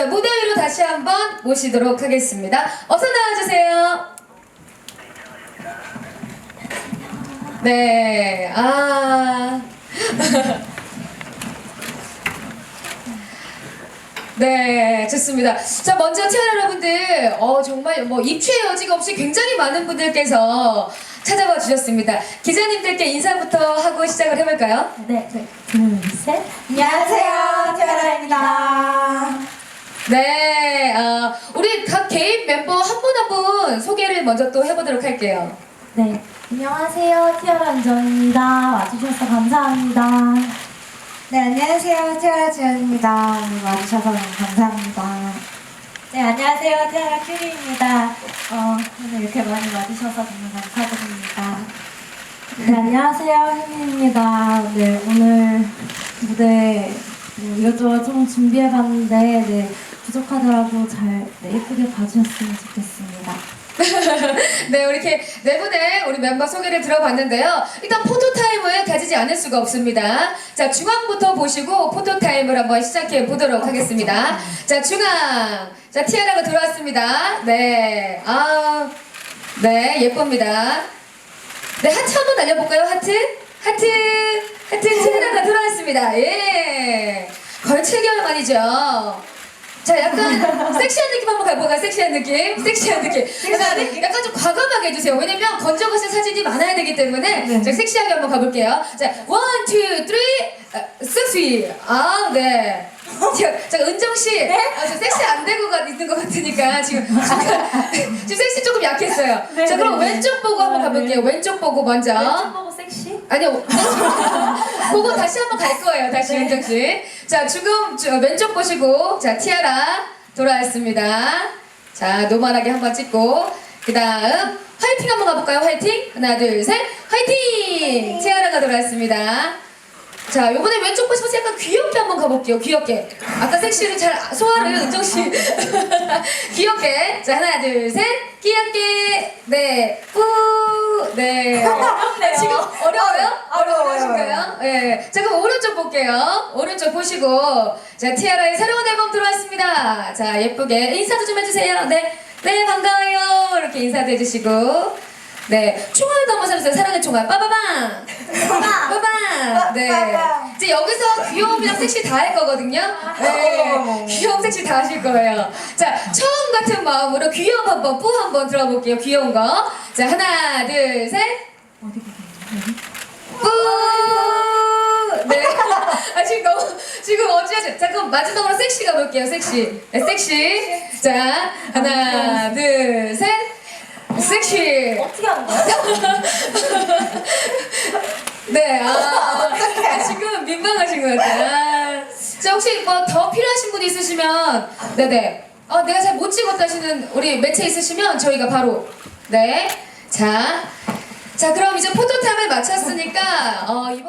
자, 무대 위로 다시 한번 모시도록 하겠습니다. 어서 나와주세요. 네, 아. 네, 좋습니다. 자, 먼저 태연 여러분들, 어, 정말 뭐 입추의 여지가 없이 굉장히 많은 분들께서 찾아와 주셨습니다. 기자님들께 인사부터 하고 시작을 해볼까요? 네, 네. 둘, 셋. 안녕하세요, 티아라입니다. 네, 어, 우리 각 개인 멤버 한 분 한 분 소개를 먼저 또 해보도록 할게요. 네. 안녕하세요. 티아라 은정입니다. 와주셔서 감사합니다. 네, 안녕하세요, 티아라 지연입니다. 오늘 와주셔서 너무 감사합니다. 네, 안녕하세요. 티아라 큐리입니다. 어, 오늘 이렇게 많이 와주셔서 정말 감사드립니다. 네, 안녕하세요. 혜미입니다. 네, 오늘 무대 뭐 이것저것 좀 준비해봤는데, 네, 부족하더라도 잘, 네, 예쁘게 봐주셨으면 좋겠습니다. 네, 이렇게 네 분의 우리 멤버 소개를 들어봤는데요. 일단 포토타임을 가지지 않을 수가 없습니다. 자, 중앙부터 보시고 포토타임을 한번 시작해 보도록 하겠습니다. 자, 중앙. 자, 티아라가 들어왔습니다. 네. 아, 네, 예쁩니다. 네, 하트 한번 날려볼까요? 하트? 하트! 하트 티아라가 들어왔습니다. 예. 거의 7개월 만이죠. 자, 약간 섹시한 느낌 한번 가볼까요? 섹시한 느낌? 섹시한 느낌. 약간, 약간 좀 과감하게 해주세요. 왜냐면 건져가신 사진이 많아야 되기 때문에 자, 섹시하게 한번 가볼게요. 자, 원, 투, 쓰리, 아, 섹시. 아, 네. 자, 자, 은정 씨, 아, 저 섹시 안 되고 가, 있는 것 같으니까 지금 약간 지금 섹시 조금 약했어요. 네, 자, 그럼 네, 네. 왼쪽 보고 한번 아, 가볼게요. 왼쪽 보고 먼저. 왼쪽 보고 섹시? 아니요. 보고 다시 한번 갈 거예요. 다시 네. 윤정 씨. 자, 지금 저 왼쪽 보시고 자, 티아라 돌아왔습니다. 자, 노멀하게 한번 찍고 그다음 화이팅 한번 가볼까요? 화이팅. 하나, 둘, 셋. 화이팅! 티아라가 돌아왔습니다. 자, 요번에 왼쪽 보시면서 약간 귀엽게 한번 가볼게요. 귀엽게. 아까 섹시를 잘 소화를 은정 씨. 귀엽게. 자, 하나, 둘, 셋. 귀엽게. 네. 뿌. 네. 어렵네요. 지금 어려워요? 어려워요. 어려우신가요? 네. 자, 그럼 오른쪽 볼게요. 오른쪽 보시고. 자, 티아라의 새로운 앨범 들어왔습니다. 자, 예쁘게 인사도 좀 해주세요. 네. 네, 반가워요. 이렇게 인사도 해주시고. 네. 총알 한번 사주세요. 사랑의 총알. 빠바방. 빠방. 네. 이제 여기서 귀여움이랑 섹시 다 할 거거든요. 네. 귀여움 섹시 다 하실 거예요. 자, 처음 같은 마음으로 귀여움 한번 뿌 한번 들어볼게요. 귀여운 거. 자, 하나, 둘, 셋. 어디? 뿌! 네. 아, 지금 너무, 지금 어찌하죠? 자, 그럼 마지막으로 섹시 가볼게요. 섹시. 네, 섹시. 자, 하나, 둘, 셋. 섹시. 어떻게 하는 거야? 네, 아, 아, 지금 민망하신 것 같아요. 아, 자, 혹시 뭐 더 필요하신 분 있으시면, 네네. 어, 내가 잘 못 찍었다 하시는 우리 매체 있으시면 저희가 바로, 네. 자, 자, 그럼 이제 포토타임을 마쳤으니까, 어, 이번.